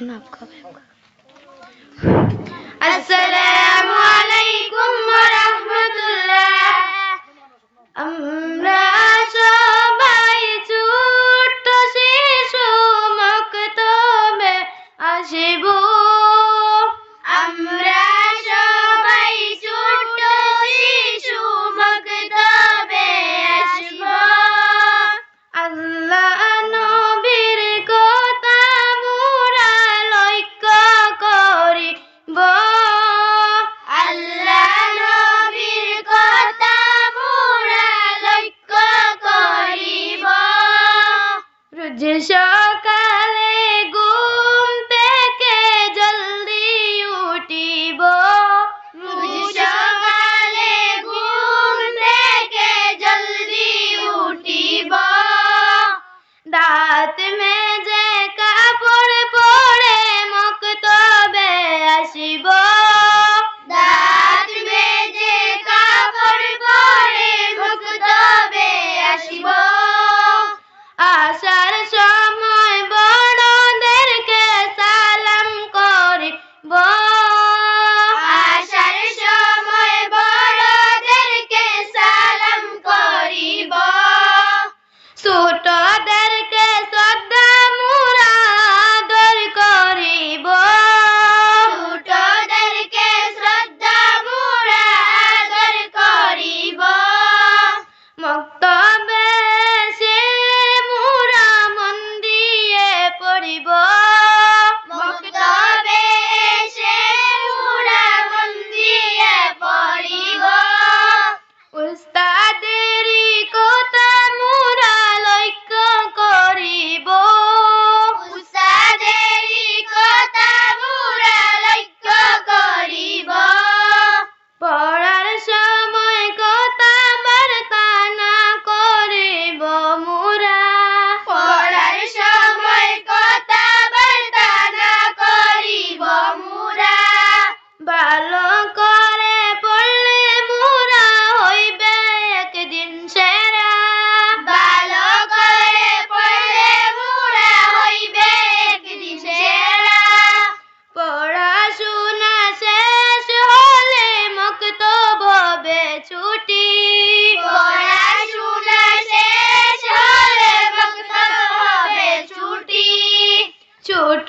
Ana, come. Assalamu যে সকাল ভালো করে পড়লে মোরা হইবে একদিন সেরা। ভালো করে পড়লে মোরা হইবে একদিন সেরা। পড়াশোনা শেষ হলে মুক্ত হবে ছুটি। পড়াশোনা শেষ হলে মুক্ত হবে ছুটি। ছোট